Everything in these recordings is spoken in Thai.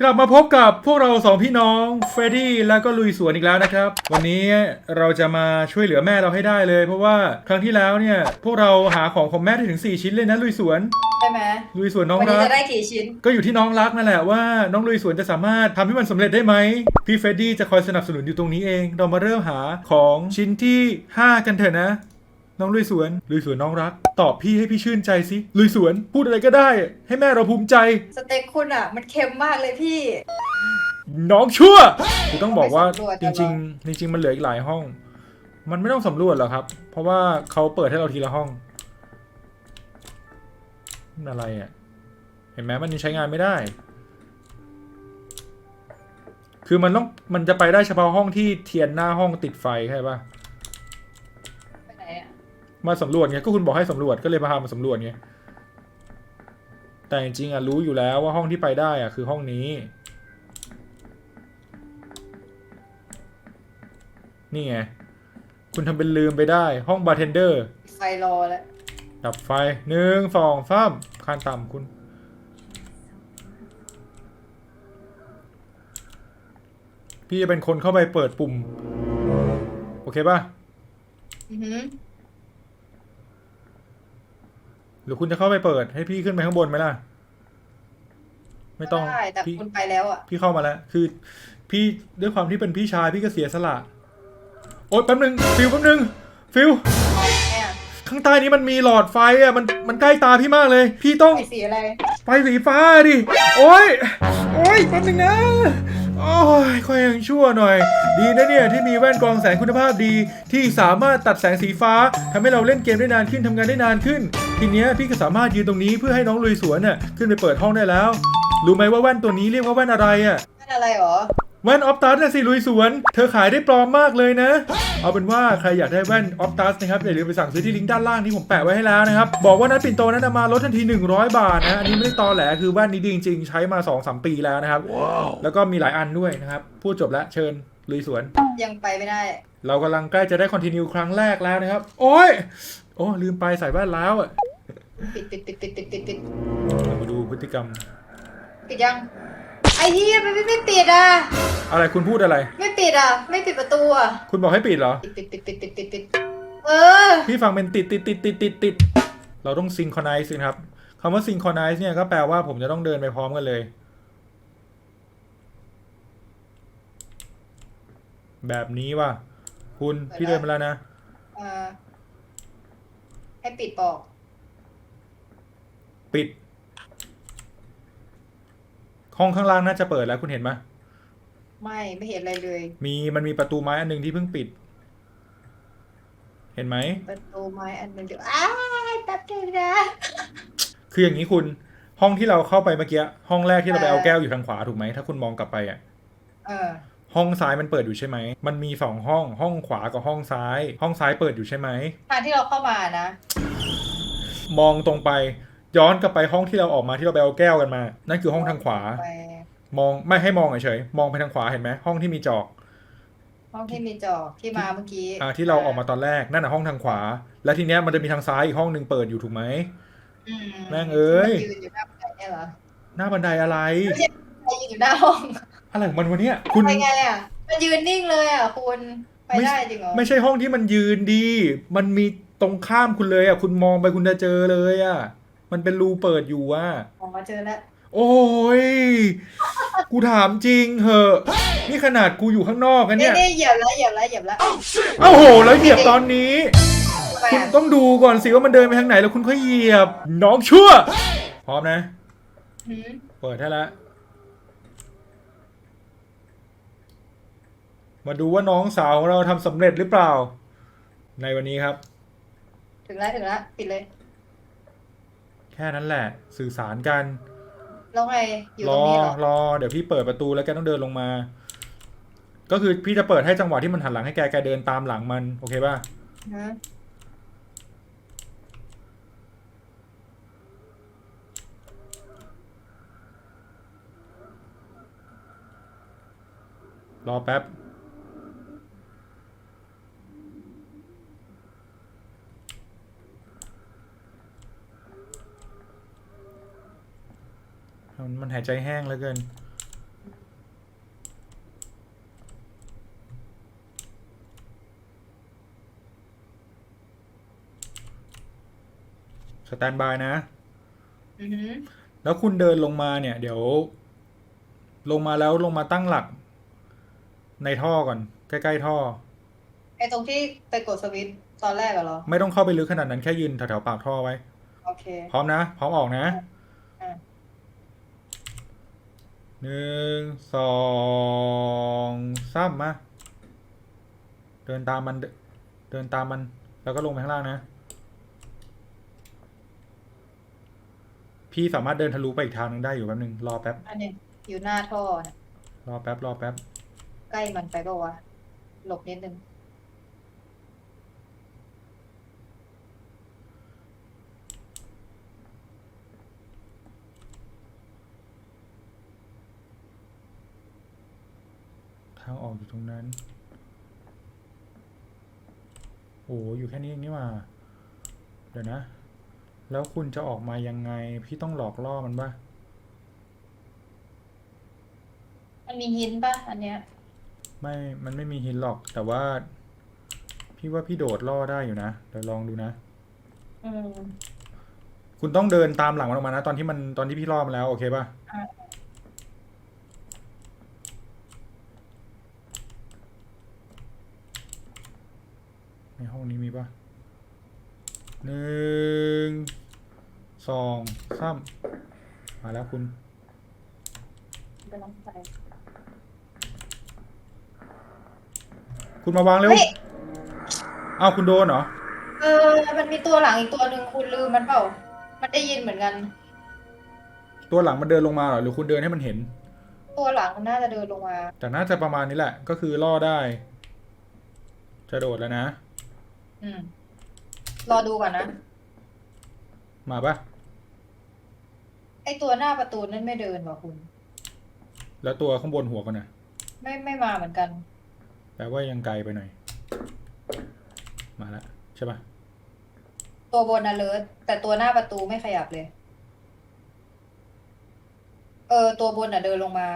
กลับมาพบกับพวกเราสองพี่น้องเฟรดดี้แล้วก็ลุยสวนอีกแล้วนะครับ วันนี้เราจะมาช่วยเหลือแม่เราให้ได้เลย เพราะว่าครั้งที่แล้วเนี่ยพวกเราหาของของแม่ได้ถึง 4 ชิ้นเลยนะลุยสวนใช่ไหมลุยสวนน้องวันนี้รักจะได้กี่ชิ้น ก็อยู่ที่น้องรักนั่นแหละว่าน้องลุยสวนจะสามารถทำให้มันสำเร็จได้ไหมพี่เฟรดดี้จะคอยสนับสนุนอยู่ตรงนี้เอง เรามาเริ่มหาของชิ้นที่ 5 กันเถอะนะ น้องลุยสวน ลุยสวนน้องรัก ตอบพี่ให้พี่ชื่นใจสิ ลุยสวน พูดอะไรก็ได้ ให้แม่เราภูมิใจ สเต็กคุณอะ มันเค็มมากเลยพี่ น้องชั่วคือต้องบอกว่าไปสำรวจจกันริงเหรอๆจริง ๆ มันเหลืออีกหลายห้อง มันไม่ต้องสำรวจหรอกครับ เพราะว่าเขาเปิดให้เราทีละห้องนั่นอะไรอะ เห็นไหมมันยังใช้งานไม่ได้ คือมันต้องมันจะไปได้เฉพาะห้องที่เทียนหน้าห้องติดไฟใช่ปะไปไหนอะ มาสำรวจไงก็คุณบอกให้สำรวจก็เลยมาพามาสำรวจไงแต่จริงๆอะรู้อยู่แล้วว่าห้องที่ไปได้อะคือห้องนี้ นี่ไงคุณทำเป็นลืมไปได้ห้องบาร์เทนเดอร์ไฟรอแล้วดับไฟหนึ่งสองสามคานต่ำคุณ พี่จะเป็นคนเข้าไปเปิดปุ่ม โอเคป่ะ อือหือ หรือคุณจะเข้าไปเปิด ให้พี่ขึ้นไปข้างบนไหมล่ะ ไม่ต้องได้แต่พี่คุณไปแล้วอะพี่เข้ามาแล้ว คือ พี่ด้วยความที่เป็นพี่ชายพี่ก็เสียสละ โอ๊ยแป๊บนึงฟิวแป๊บนึงฟิวไปไหนอะข้างใต้นี้มันมีหลอดไฟอะมันมันใกล้ตาพี่มากเลย พี่ต้องไฟสีอะไร ไฟสีฟ้าดิโอ๊ยโอ๊ยแป๊บนึงนะ โอ้ยค่อยยังชั่วหน่อย ดีนะเนี่ยที่มีแว่นกรองแสงคุณภาพดี ที่สามารถตัดแสงสีฟ้าทำให้เราเล่นเกมได้นานขึ้นทำงานได้นานขึ้น ทีเนี้ยพี่ก็สามารถยืนตรงนี้เพื่อให้น้องลุยสวนน่ะขึ้นไปเปิดห้องได้แล้ว รู้ไหมว่าแว่นตัวนี้เรียกว่าแว่นอะไรอะนั่น อะไรหรอแว่นออฟตัสนะสิลุยสวน เธอขายได้ปลอมมากเลยนะ เอาเป็นว่าใครอยากได้แว่นออฟตัสนะครับอย่าลืมไปสั่งซื้อที่ลิงก์ด้านล่างที่ผมแปะไว้ให้แล้วนะครับ บอกว่านัดปิ่นโตนั้นนำมาลดทันที 100 บาทนะ อันนี้ไม่ได้ตอแหลคือแว่นนี้ดีจริงๆ ใช้มา2-3ปีแล้วนะครับ แล้วก็มีหลายอันด้วยนะครับ พูดจบแล้วเชิญลุยสวน ยังไปไม่ได้ เรากำลังใกล้จะได้คอนติเนียครั้งแรกแล้วนะครับ โอ้ยโอ้ลืมไปใส่แว่นแล้วอะปิดปิดปิดปิดปิดปิดปิดเรามาดูพฤติกรรมปิดยัง ไอ้เหี้ยมันไม่ไม่ปิดอะ อะไรคุณพูดอะไร ไม่ปิดอะ ไม่ปิดประตูอะ คุณบอกให้ปิดเหรอปิดปิดปิดปิดปิดปิดปิดเออ พี่ฟังเป็นติดติดติดติดติดติดเราต้องซิงคอนไนซ์นะครับคำว่าซิงคอนไนซ์เนี่ยก็แปลว่าผมจะต้องเดินไปพร้อมกันเลย แบบนี้ว่ะ คุณเปิดพี่แล้วเดินมาแล้วนะ เออให้ปิดบอก ปิด ห้องข้างล่างน่าจะเปิดแล้วคุณเห็นไหมไม่ไม่เห็นอะไรเลย มีมันมีประตูไม้อันหนึงที่เพิ่งปิด เห็นไหม ประตูไม้อันหนึงเดี๋ยวอ้ายแป๊บเดียวนะ คืออย่างนี้คุณห้องที่เราเข้าไปเมื่อกี้ห้องแรกที่เราไปเออเอาแก้วอยู่ทางขวาถูกไหมถ้าคุณมองกลับไปอะเออ ห้องซ้ายมันเปิดอยู่ใช่ไหมมันมีสองห้อง ห้องขวากับห้องซ้าย ห้องซ้ายเปิดอยู่ใช่ไหม ทางที่เราเข้ามานะ มองตรงไป ย้อนกลับไปห้องที่เราออกมาที่เราไปเอาแก้วกันมา นั่นคือห้องทางขวา ไปมองไม่ให้มองเฉยๆมองไปทางขวาเห็นไหมห้องที่มีจอก ห้องที่มีจอกที่มาเมื่อกี้อ่าที่เราออกมาตอนแรกนั่นน่ะห้องทางขวา แล้วทีเนี้ยมันจะมีทางซ้ายอีกห้องหนึ่งเปิดอยู่ถูกไหม อืมแม่งเอ้ย ที่มันยืนอยู่หน้าบันไดเนี่ยเหรอหน้าบันไดอะไรใครยืนอยู่หน้าห้องอะไรของมันวะเนี่ยคุณ ไปไงอะมันยืนนิ่งเลยอะคุณไปไม่ ได้จริงเหรอไม่ใช่ห้องที่มันยืนดี มันมีตรงข้ามคุณเลยอะคุณมองไปคุณจะเจอเลยอะ มันเป็นรูเปิดอยู่อะออกมาเจอแล้วโอ้ย กูถามจริงเหอะ นี่ขนาดกูอยู่ข้างนอกกันนี่เนี่ยนี่เหยียบแล้วเหยียบแล้วเหยียบแล้วเอ้าโห แล้วเหยียบตอนนี้ทำไมคุณอะต้องดูก่อนสิว่ามันเดินไปทางไหนแล้วคุณค่อยเหยียบ น้องชั่ว พร้อมนะ หืมเปิดให้แล้วมาดูว่าน้องสาวของเราทำสำเร็จหรือเปล่า ในวันนี้ครับ ถึงแล้วถึงแล้วปิดเลยแค่นั้นแหละ สื่อสารกันแล้วไงอยู่รตรองนี้เหรอรอเดี๋ยวพี่เปิดประตูแล้วแกต้องเดินลงมา ก็คือพี่จะเปิดให้จังหวะที่มันหันหลังให้แกแกเดินตามหลังมันโอเคป่ะฮะรอแป๊บ มันหายใจแห้งเหลือเกิน สแตนบายนะแล้วคุณเดินลงมาเนี่ย เดี๋ยว ลงมาแล้วลงมาตั้งหลัก ในท่อก่อน ใกล้ๆท่อ ไอตรงที่ไปกดสวิตช์ตอนแรกเหรอ ไม่ต้องเข้าไปลึกขนาดนั้นแค่ยืนแถวๆปากท่อไว้ โอเค พร้อมนะ พร้อมออกนะ หนึ่งสองสามมาเดินตามมันเดิเดินตามมันแล้วก็ลงไปข้างล่างนะ พี่สามารถเดินทะลุไปอีกทางหนึงได้อยู่แป๊บนึงรอแป๊บอันนี้อยู่หน้าท่อเนี่ยรอแป๊บรอแป๊บใกล้มันไปเปล่าวะหลบนิดนึง ทางออกอยู่ตรงนั้น โอ้อยู่แค่นี้เองนี่หว่า เดี๋ยวนะ แล้วคุณจะออกมายังไง พี่ต้องหลอกล่อมันปะมันมีหินป่ะอันเนี้ย ไม่ มันไม่มีหินหรอก แต่ว่า พี่ว่าพี่โดดล่อได้อยู่นะ เดี๋ยวลองดูนะ อืม คุณต้องเดินตามหลังมันออกมานะ ตอนที่มัน ตอนที่พี่ล่อมันแล้ว โอเคปะ อะ ในห้องนี้มีปะ หนึ่งสองสามมาแล้วคุณกำลังไปคุณมาวางเร็วเฮ้ย อ้าวคุณโดนเหรอ เออ มันมีตัวหลังอีกตัวหนึ่งคุณลืมมันเปล่า มันได้ยินเหมือนกัน ตัวหลังมันเดินลงมาเหรอ หรือคุณเดินให้มันเห็น ตัวหลังมันน่าจะเดินลงมา แต่น่าจะประมาณนี้แหละ ก็คือล่อได้ จะโดดแล้วนะ อืม รอดูก่อนนะ มาปะไอตัวหน้าประตูนั่นไม่เดินว่ะคุณ แล้วตัวข้างบนหัวกันนะไม่ไม่มาเหมือนกัน แปลว่ายังไกลไปหน่อย มาแล้วใช่ปะตัวบนน่ะเลิศแต่ตัวหน้าประตูไม่ขยับเลย เออ ตัวบนน่ะเดินลงมา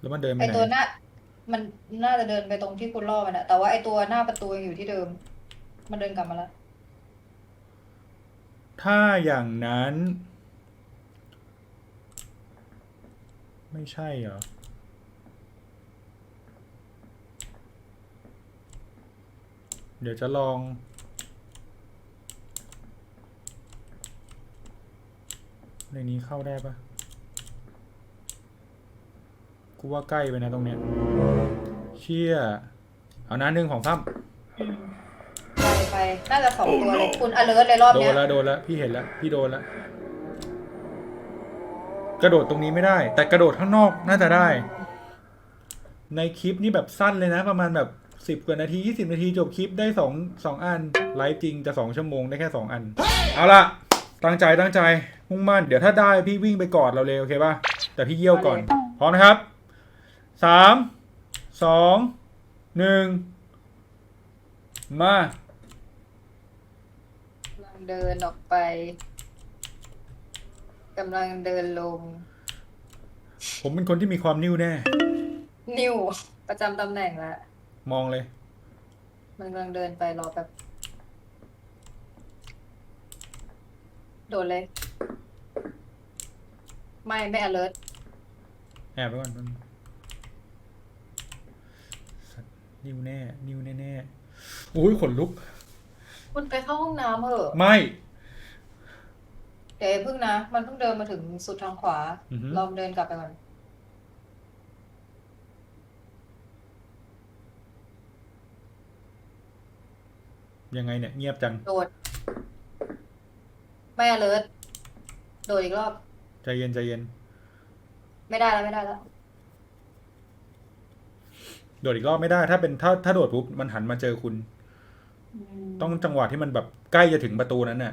แล้วมันเดินไปไอไหนตัวหน้า มันน่าจะเดินไปตรงที่คุณล่อมันอะแต่ว่าไอตัวหน้าประตูยังอยู่ที่เดิม มันเดินกลับมาแล้ว ถ้าอย่างนั้น ไม่ใช่เหรอ เดี๋ยวจะลอง ในนี้เข้าได้ปะกูว่าใกล้ไปนะตรงเนี้ย เชี่ย เอานะหนึ่งของซ้ำ น่าจะสองตัวเลยคุณ alert เลยรอบโดเนี้นยแล้วโดนแล้วพี่เห็นแล้วพี่โดนแล้ว กระโดดตรงนี้ไม่ได้ แต่กระโดดข้างนอกน่าจะได้ ในคลิปนี้แบบสั้นเลยนะ ประมาณแบบสิบ10กว่านาทียี่สิบนาทีจบคลิปได้สองสองอันไลฟ์จริงจะสองชั่วโมงได้แค่สองอัน เอาล่ะตั้งใจตั้งใจมุ่งมั่นเดี๋ยวถ้าได้พี่วิ่งไปกอดเราเลยโอเคป่ะแต่พี่เยี่ยวก่อนพร้อมนะครับสามสองหนึ่งมากำลัง เดินออกไปกำลังเดินลง ผมเป็นคนที่มีความนิ่วแน่ นิวประจำตำแหน่งแล้วมองเลย มันกำลังเดินไปรอแบบ โดดเลย ไม่ไม่ alert แอบไปก่อนแป๊บนึงสัตว์นิ้วแน่ นิ้วแน่แน่ๆโอ้ยขนลุก คุณไปเข้าห้องน้ำเหอะไม่ เดี๋ยวอย่าเพิ่งนะ มันเพิ่งเดินมาถึงสุดทางขวา อือฮึ ลองเดินกลับไปก่อน ยังไงเนี่ยเงียบจัง โดด ไม่ alert โดดอีกรอบ ใจเย็นใจเย็น ไม่ได้แล้วไม่ได้แล้ว โดดอีกรอบไม่ได้ ถ้าเป็นถ้าถ้าโดดปุ๊บมันหันมาเจอคุณอืม ต้องจังหวะที่มันแบบใกล้จะถึงประตูนั้นน่ะ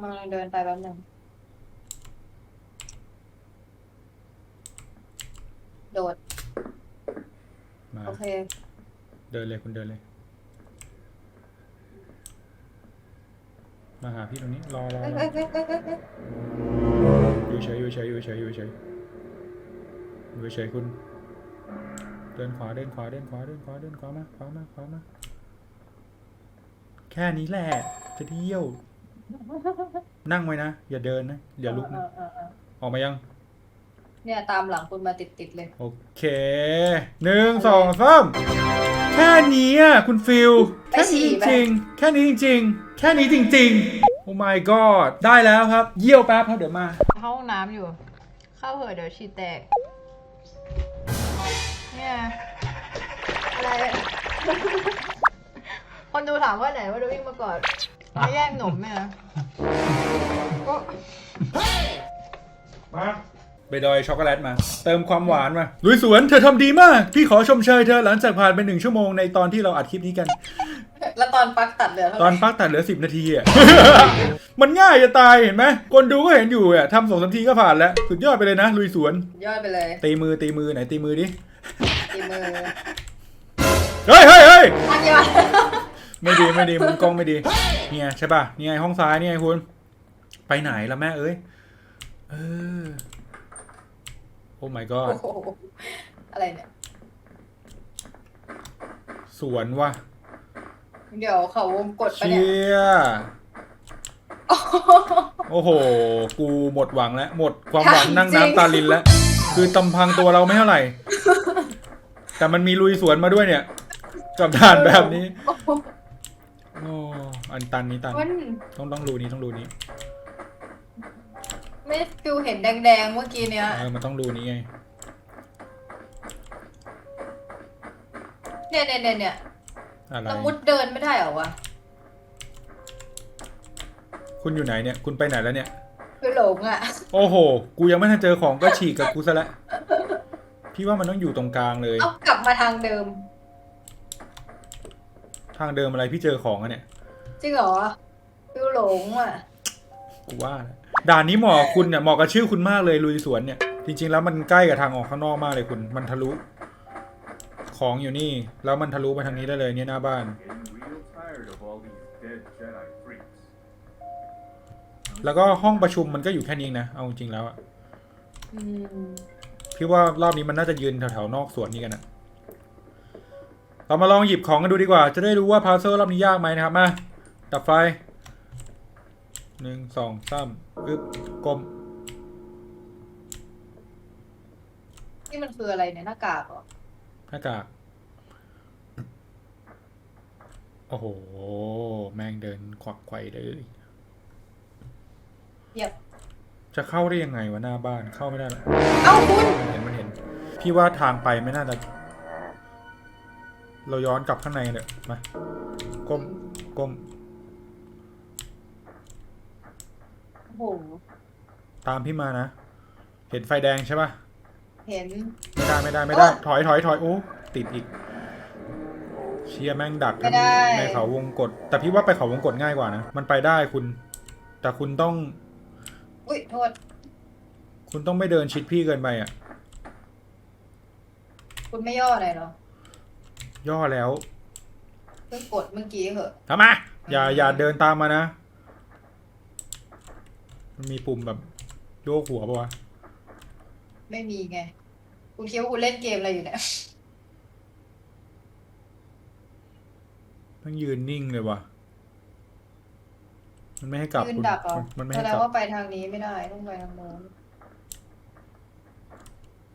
มันกำลังเดินไปแป๊บหนึงโดด มา โอเค เดินเลยคุณเดินเลย มาหาพี่ตรงนี้ รอรอเอ้ยรอเอ้ยเอ้ยเอ้ยเอ้ยเอ้ยอยู่เฉยอยู่เฉยอยู่เฉยอยู่เฉยอยู่เฉยคุณ เดินขวาเดินขวาเดินขวาเดินขวาเดินขวามาขวามาขวามาแค่นี้แหละจะเที่ยว นั่งไว้นะ อย่าเดินนะ อย่าลุกเอนะอเออเออออกมายัง เนี่ยตามหลังคุณมาติดๆเลย โอเคหนึ่งสองสามแค่นี้อะคุณฟิลไม่แค่ฉี่นี้ไหมจริงๆแค่นี้จริงๆ แค่นี้จริงๆ โอ้ my god ได้แล้วครับ เยี่ยวแป๊บครับเดี๋ยวมา เข้าห้องน้ำอยู่ เข้าเหอะเดี๋ยวฉี่แตก เนี่ยอะไร คนดูถามว่าไหนว่าจะวิ่งมาก่อนมาแย่งหนมไหมนะก็มาไปดอยช็อกโกแลตมา เติมความหวานมาลุยสวนเธอทำดีมาก พี่ขอชมเชยเธอหลังจากผ่านไปหนึ่งชั่วโมงในตอนที่เราอัดคลิปนี้กัน แล้วตอนปลั๊กตัดเหลือเท่าไหตอนร่พักตัดเหลือสิบนาทีอะมันง่ายจะตายเห็นไหมคนดูก็เห็นอยู่อะทำสองสามทีก็ผ่านแล้ว สุดยอดไปเลยนะลุยสวน ยอดไปเลย ตีมือตีมือไหนตีมือดิ ตีมือเฮ้ยเฮ้ยเฮ้ยอันยอดไม่ดีไม่ดีมุมกล้องไม่ดีเนี่ยใช่ป่ะนี่ไงห้องซ้ายนี่ไงคุณ ไปไหนละแม่เอ้ยเออโอ้ my โอ้ god โหอะไรเนี่ย สวนว่ะเดี๋ยวเขาวงกดปะเชีเนี่ย ยโอ้โห กูหมดหวังแล้ว หมดความหวังนั่งน้ำตาลินแล้ว คือตำพังตัวเราไม่เท่าไหร่ แต่มันมีลุยสวนมาด้วยเนี่ยกับด่านแบบนี้โอ้โหโอ้อันตันนี้ตัน มันต้องต้องรูนี้ต้องรูนี้ไม่ฟิวเห็นแดงๆเมื่อกี้เนี้ย เออมันต้องรูนี้ไงเนี่ยเนี่ยเนี่ยเนี่ยอะไรละมุดเดินไม่ได้เหรอวะคุณอยู่ไหนเนี่ย คุณไปไหนแล้วเนี่ย คือหลงอะ โอ้โห กูยังไม่ทันเจอของก็ฉีกกับกูซะแล้ว พี่ว่ามันต้องอยู่ตรงกลางเลย เอากลับมาทางเดิม ทางเดิมอะไรพี่เจอของอะเนี่ย จริงเหรอฟิวหลงอะ กูว่าแล้วด่านนี้เหมาะกับคุณเนี่ยเหมาะกับชื่อคุณมากเลยลุยสวนเนี่ย จริง ๆ แล้วมันใกล้กับทางออกข้างนอกมากเลยคุณ มันทะลุ ของอยู่นี่ แล้วมันทะลุไปทางนี้ได้เลยเนี่ยหน้าบ้าน Getting real tired of all these dead Jedi freaks. แล้วก็ห้องประชุมมันก็อยู่แค่นี้เองนะ เอาจริงๆแล้วอะอืม พี่ว่ารอบนี้มันน่าจะยืนแถวๆนอกสวนนี้กันนะเรามาลองหยิบของกันดูดีกว่า จะได้รู้ว่าพาเซอร์รอบนี้ยากไหมนะครับ มา ดับไฟหนึ่งสองสามอึบกลมนี่มันคืออะไรเนี่ยหน้ากากเหรอหน้ากาก โอ้โห แม่งเดินขวักไขว่เลย เหยียบ จะเข้าได้ยังไงวะหน้าบ้านเข้าไม่ได้หรอกเอ้าคุณมันเห็นมันเห็น พี่ว่าทางไปไม่น่าจะ เราย้อนกลับข้างในเลยมาก้มก้มโอ้โหตามพี่มานะ เห็นไฟแดงใช่ปะเห็น ไม่ได้ไม่ได้ไม่ได้โอ๊ะถอยถอยถอยโอ้ติดอีก เชียแม่งดักไม่ได้ ในเขาวงกฏแต่พี่ว่าไปเขาวงกฏง่ายกว่านะ มันไปได้คุณ แต่คุณต้อง อุ้ยโทษ คุณต้องไม่เดินชิดพี่เกินไปอะ คุณไม่ย่อหน่อยเหรอย่อแล้วเพิ่งกดเมื่อกี้เหอะ ทำไมาอย่าอย่าเดินตามมานะ มันมีปุ่มแบบโยกหัวปะวะ ไม่มีไง คุณคิดว่าคุณเล่นเกมอะไรอยู่เนี่ยต้องยืนนิ่งเลยวะ มันไม่ให้กลับยืนคุณดักเหรอมันมันไม่แสให้ดกงลับว่าไปทางนี้ไม่ได้ต้องไปทางโน้น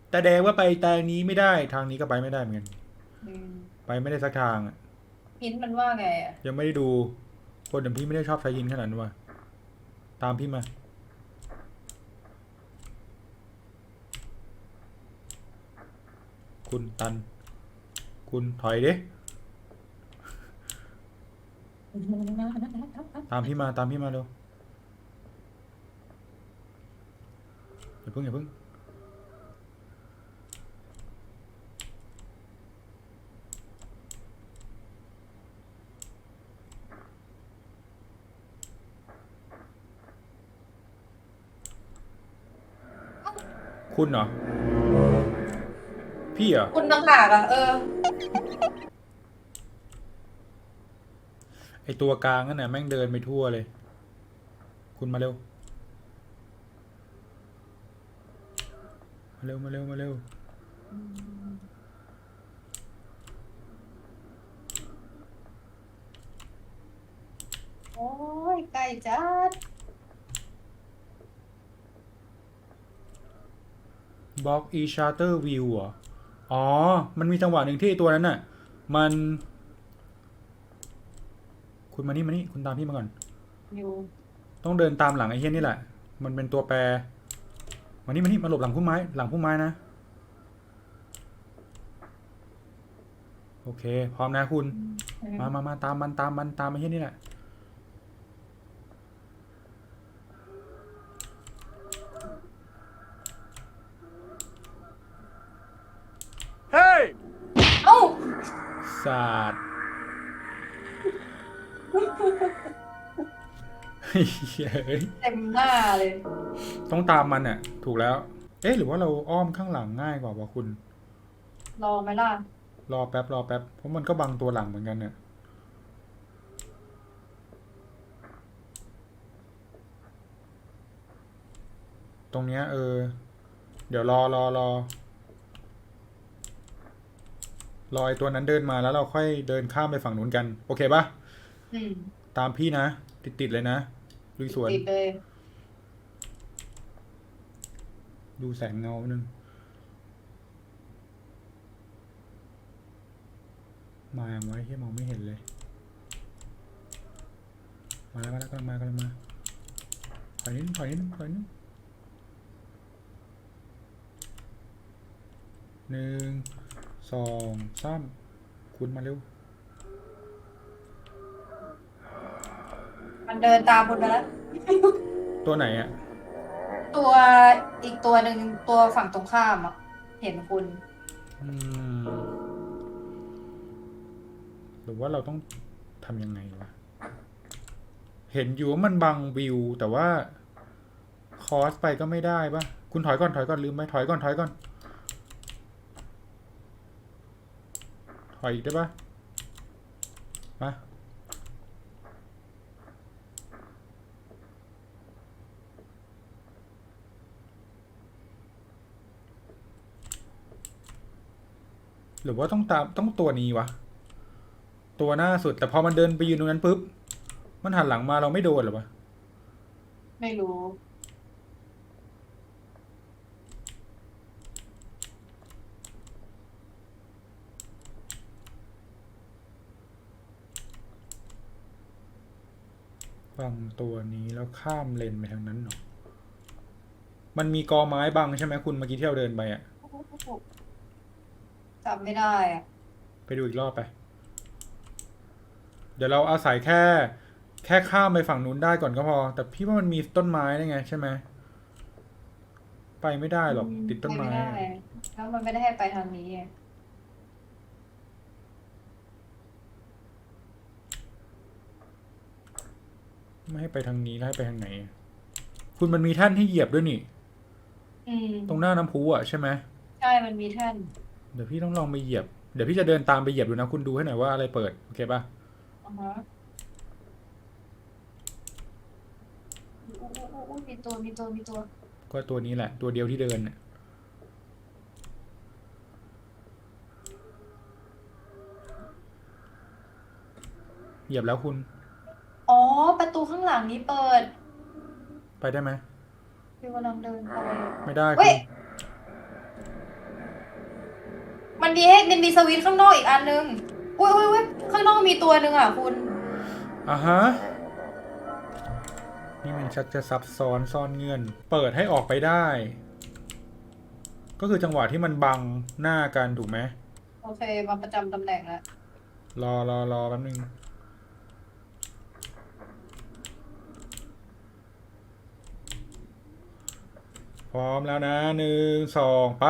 แต่แดงว่าไปทางนี้ไม่ได้ ทางนี้ก็ไปไม่ได้เหมือนกัน อืมไปไม่ได้สักทางอะหินมันว่าไงอะยังไม่ได้ดู คนอย่างพี่ไม่ได้ชอบใช้ยินขนาดนั้นว่ะ ตามพี่มา คุณตัน คุณถอยดิ ตามพี่มาตามพี่มาเร็วอย่าเพิ่งอย่าเพิ่งคุณเหรอ พี่เหรอ คุณต่างหากอะ เออ ไอตัวกลางนั่นน่ะแม่งเดินไปทั่วเลย คุณมาเร็ว มาเร็ว มาเร็ว มาเร็วมโอ้ยใกล้จัดบล็อกอีชาร์เตอร์วิวอะอ๋อ มันมีจังหวะหนึ่งที่ไอ้ตัวนั้นน่ะ มัน คุณมานี่มานี่คุณตามพี่มาก่อน อยู่ต้องเดินตามหลังไอ้เฮี้ยนี่แหละ มันเป็นตัวแปร มานี่มานี่มาหลบหลังพุ่มไม้ หลังพุ่มไม้นะ โอเค พร้อมนะคุณ มามามาตามมันตามมันตามไอ้เฮี้ยนี่แหละ เฮ้ยเอ้ยเต็มหน้าเลย ต้องตามมันอะ ถูกแล้ว เอ๊ะหรือว่าเราอ้อมข้างหลังง่ายกว่าวะคุณ รอไหมล่ะ รอแป๊บรอแป๊บเพราะมันก็บังตัวหลังเหมือนกันเนี่ยตรงเนี้ยเออ เดี๋ยวรอรอรอรอไอตัวนั้นเดินมาแล้วเราค่อยเดินข้ามไปฝั่งนู้นกัน โอเคปะอืม ตามพี่นะ ติดติดๆเลยนะ ลุยสวน ติดเลยดูแสงเงาหนึ่งมาอย่างไว้ที่มองไม่เห็นเลย มาแล้วมาแล้วกำลังมากำลังมาถอยนิดนึงถอยนิดนึงถอยนิดนึงหนึ่งสองสามคุณมาเร็ว มันเดินตามคุณไปแล้ว ตัวไหนอะตัวอีกตัวหนึ่งตัวฝั่งตรงข้ามอะ เห็นคุณ อืมหรือว่าเราต้องทำยังไงวะ เห็นอยู่ว่ามันบังวิว แต่ว่า คอสไปก็ไม่ได้ปะคุณถอยก่อนถอยก่อนลืมไปถอยก่อนถอยก่อน ถอยอีกได้ปะมา หรือว่าต้องตามต้องตัวนี้วะ ตัวหน้าสุด แต่พอมันเดินไปยืนตรงนั้นปุ๊บ มันหันหลังมาเราไม่โดนเหรอวะ ไม่รู้ฝั่งตัวนี้แล้วข้ามเลนไปทางนั้นเหรอ มันมีกอไม้บังใช่ไหมคุณเมื่อกี้ที่เราเดินไปอะ จำไม่ได้อะไปดูอีกรอบไป เดี๋ยวเราอาศัยแค่ แค่ข้ามไปฝั่งนู้นได้ก่อนก็พอ แต่พี่ว่ามันมีต้นไม้ได้ไงใช่ไหมไปไม่ได้หรอกติดต้นไม้ปไม่ได้แล้วมันไม่ได้ให้ไปทางนี้ไงไม่ให้ไปทางนี้แล้วให้ไปทางไหน คุณมันมีแท่านให้เหยียบด้วยนี่ อืมตรงหน้าน้ำพุอะใช่ไหม ใช่มันมีแท่น เดี๋ยวพี่ต้องลองไปเหยียบ เดี๋ยวพี่จะเดินตามไปเหยียบดูนะ คุณดูให้หน่อยว่าอะไรเปิด โอเคปะอ่าฮะโอ้โอ้โอ้โอ้มีตัวมีตัวมีตัวก็ตัวนี้แหละ ตัวเดียวที่เดินน่ะเหยียบแล้วคุณ อ๋อ ประตูข้างหลังนี้เปิดไปได้ไหมพี่กำลังเดินไป ไม่ได้เฮ้คุยณ มันมีให้มันมีสวิตช์ข้างนอกอีกอันนึงอุ้ยอุ้ยอุ้ยข้างนอกมีตัวหนึ่งอะคุณ อะฮะ นี่มันชักจะซับซ้อนซ่อนเงื่อน เปิดให้ออกไปได้ ก็คือจังหวะที่มันบังหน้ากันถูกไหม โอเคมาประจำตำแหน่งแล้วรอรอรอแป๊บนึง พร้อมแล้วนะหนึ่งสองไป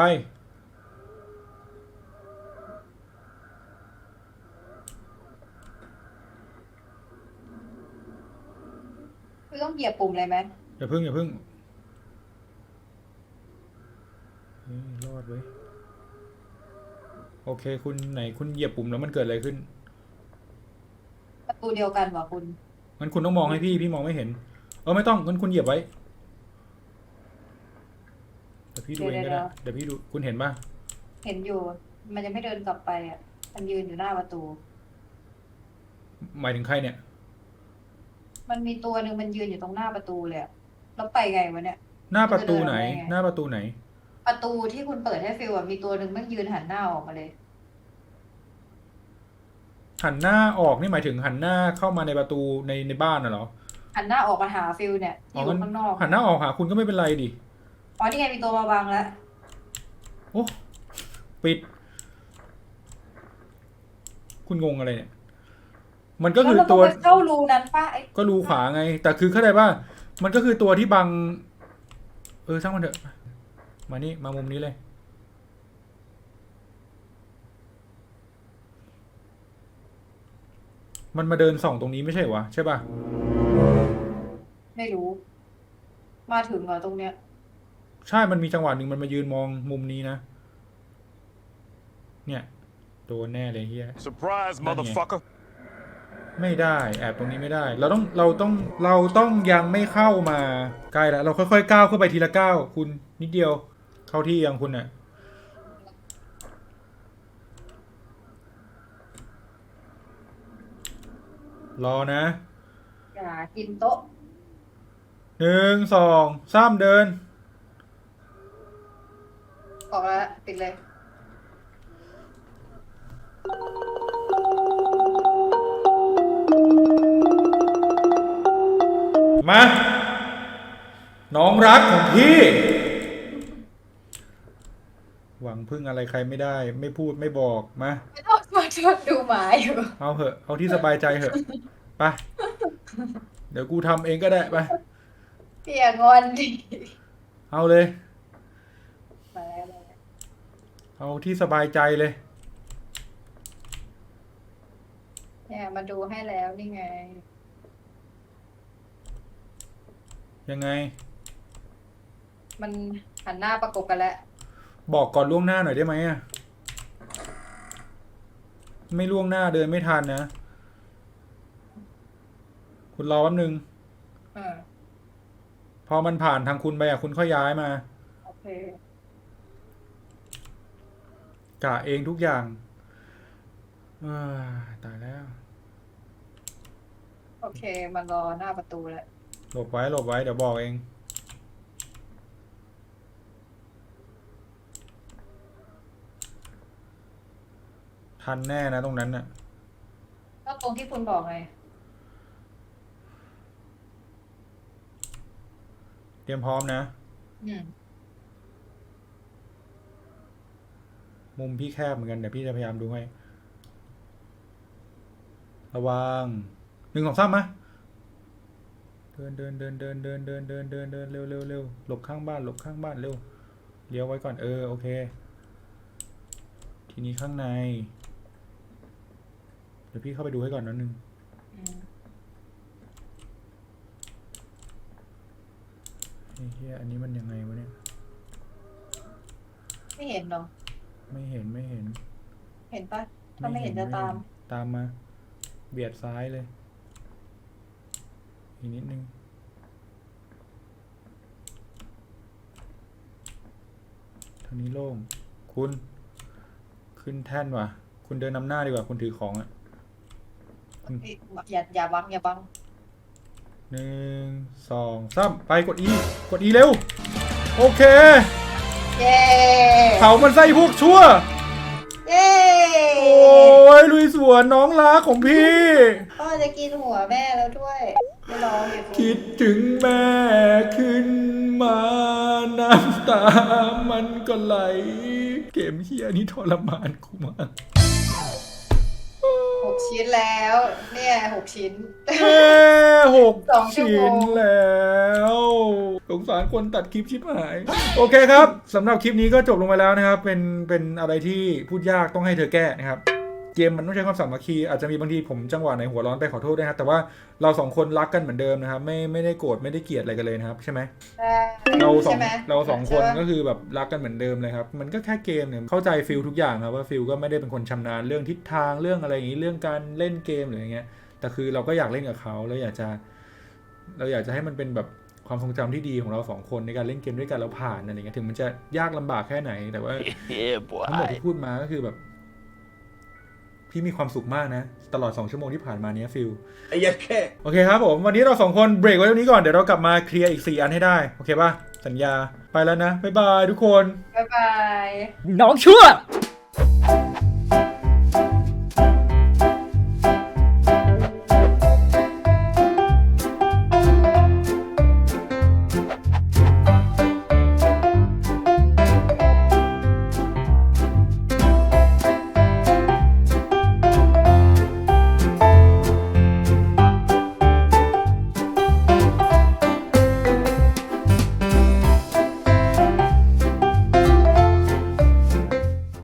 คือต้อง เหยียบปุ่มเลยไหมอย่าพึ่งอย่าพึ่งเฮ้ยรอดเว้ยโอเค คุณไหนคุณเหยียบปุ่มแล้วมันเกิดอะไรขึ้นประตูเดียวกันว่ะคุณ งั้นคุณต้องมองให้พี่พี่มองไม่เห็น เออไม่ต้องงั้นคุณเหยียบไว้เดี๋ยวพี่ดูเองก็ได้เดี๋ยวพี่ดูคุณเห็นป่ะเห็นอยู่ มันยังไม่เดินกลับไปอะ มันยืนอยู่หน้าประตู หมายถึงใครเนี่ย มันมีตัวหนึ่งมันยืนอยู่ตรงหน้าประตูเลยอะแล้วไปไงวะเนี่ย หน้าประตูไหนมันจะเดินออกได้ไงหน้าประตูไหน ประตูที่คุณเปิดให้ฟิลอะมีตัวหนึ่งมันยืนหันหน้าออกมาเลย หันหน้าออกนี่หมายถึงหันหน้าเข้ามาในประตูในในบ้านน่ะเหรอหันหน้าออกมาหาฟิลเนี่ยที่อยู่งั้ข้างนอกหันหน้าออกหาคุณก็ไม่เป็นไรดิอ๋อนี่ไงมีตัวมาบังแล้วโอ้ปิด คุณงงอะไรเนี่ย มันก็แล้วคือเราต้ตัองวไปเข้ารูนั้นป้าไอ้ก็รูขวาไง แต่คือเข้าใจป่ะมันก็คือตัวที่บัง เออช่างมันเถอะ มานี่มามุมนี้เลย มันมาเดินส่องตรงนี้ไม่ใช่เหรอวะใช่ป่ะ ไม่รู้ มาถึงเหรอตรงเนี้ย ใช่ มันมีจังหวะหนึ่งมันมายืนมองมุมนี้นะ เนี่ย โดนแน่เลยเฮีย Surprise, Done here. motherfucker. ไม่ได้แอบตรงนี้ไม่ได้ เราต้องเราต้องเราต้องยังไม่เข้ามาใกล้แล้วเราค่อยๆก้าวเข้าไปทีละก้าวคุณนิดเดียวเข้าที่ยังคุณน่ะรอนะอย่ากินโต๊ะหนึ่งสองสามเดิน ออกแล้วปิดเลย มา น้องรักของพี่ หวังพึ่งอะไรใครไม่ได้ ไม่พูดไม่บอกมา ไม่ต้องมาชดดูหมาอยู่เอาเหอะ เอาที่สบายใจเหอะไปเดี๋ยวกูทำเองก็ได้ไปเปียงอนดิเอาเลย มาแล้วมาแล้วเอาที่สบายใจเลย เนี่ยมาดูให้แล้วนี่ไง ยังไง มันหันหน้าประกบกันแล้ว บอกก่อนล่วงหน้าหน่อยได้ไหมอะไม่ล่วงหน้าเดินไม่ทันนะ คุณรอแป๊บนึง เออ พอมันผ่านทางคุณไปอะคุณค่อยย้ายมา โอเค กะเองทุกอย่างเอ้ยตายแล้ว โอเค มันรอหน้าประตูแล้ว หลบไว้หลบไว้เดี๋ยวบอกเอง ทันแน่นะตรงนั้นน่ะ ก็ตรงที่คุณบอกไงเตรียมพร้อมนะ อืมมุมพี่แคบเหมือนกัน เดี๋ยวพี่จะพยายามดูให้ ระวังหนึ่งสองสามมาเดินเดินเดินเดินเดินเดินเดินเดินเดินเร็วเร็วเร็วหลบข้างบ้านหลบข้างบ้านเร็วเลี้ยวไว้ก่อนเออโอเค ทีนี้ข้างใน เดี๋ยวพี่เข้าไปดูให้ก่อนนิดนึงอืมไอ้เฮียอันนี้มันยังไงวะเนี่ย ไม่เห็นเหรอ ไม่เห็นไม่เห็น เห็นปะถ้าไม่เห็นจะตาม ตามมา เบียดซ้ายเลย อีกนิดนึงทางนี้โล่ง คุณ ขึ้นแท่นว่ะ คุณเดินนำหน้าดีกว่า คุณถือของอะอย่าอย่าบังอย่าบังหนึ่งสองสามไปกดอีกดอีเร็ว โอเคเย้เผามันไส้พวกชั่ว เย้โอ้ยลุยสวนน้องรักของพี่ พ่อจะกินหัวแม่แล้วด้วย ไม่ร้องอย่าพูคิดดถึงแม่ขึ้นมาน้ำตามันก็ไหล เกมเฮียนี่ทรมานกูมากหกชิ้นแล้ว เนี่ยหกชิ้นเอ้หกสองชั่วชิ้โมนงแล้วสงสารคนตัดคลิปชิบหาย โอเคครับสำหรับคลิปนี้ก็จบลงไปแล้วนะครับ เป็นเป็นอะไรที่พูดยากต้องให้เธอแก้นะครับ เกมมันต้องใช้ความสามัคคีอาจจะมีบางทีผมจังหวะไหนหัวร้อนไปขอโทษด้วยนะครับแต่ว่าเราสองคนรักกันเหมือนเดิมนะครับไม่ไม่ได้โกรธไม่ได้เกลียดอะไรกันเลยนะครับใช่ไหมใช่เราสองใช่ไหมเราสองคนใช่ปะก็คือแบบรักกันเหมือนเดิมเลยครับมันก็แค่เกมเนี่ยเข้าใจฟิลทุกอย่างครับว่าฟิลก็ไม่ได้เป็นคนชำนาญเรื่องทิศทางเรื่องอะไรอย่างนี้เรื่องการเล่นเกมหรืออย่างเงี้ยแต่คือเราก็อยากเล่นกับเขาแล้วอยากจะ เราอยากจะให้มันเป็นแบบความทรงจำที่ดีของเราสองคนในการเล่นเกมด้วยกันแล้วผ่านอะไรเงี้ยถึงมันจะยากลำบากแค่ไหนแต่ว่า Yeah, ทั้งหมด boy. ที่พูดมาก็คือแบบ พี่มีความสุขมากนะ ตลอด 2 ชั่วโมงที่ผ่านมาเนี้ยฟิลไอ้ยัดแค่โอเคครับผม วันนี้เราสองคนเบรกไว้ตรงนี้ก่อน เดี๋ยวเรากลับมาเคลียร์อีก 4 อันให้ได้ โอเคป่ะ สัญญาไปแล้วนะ บ๊ายบายทุกคน บ๊ายบาย น้องชั่ว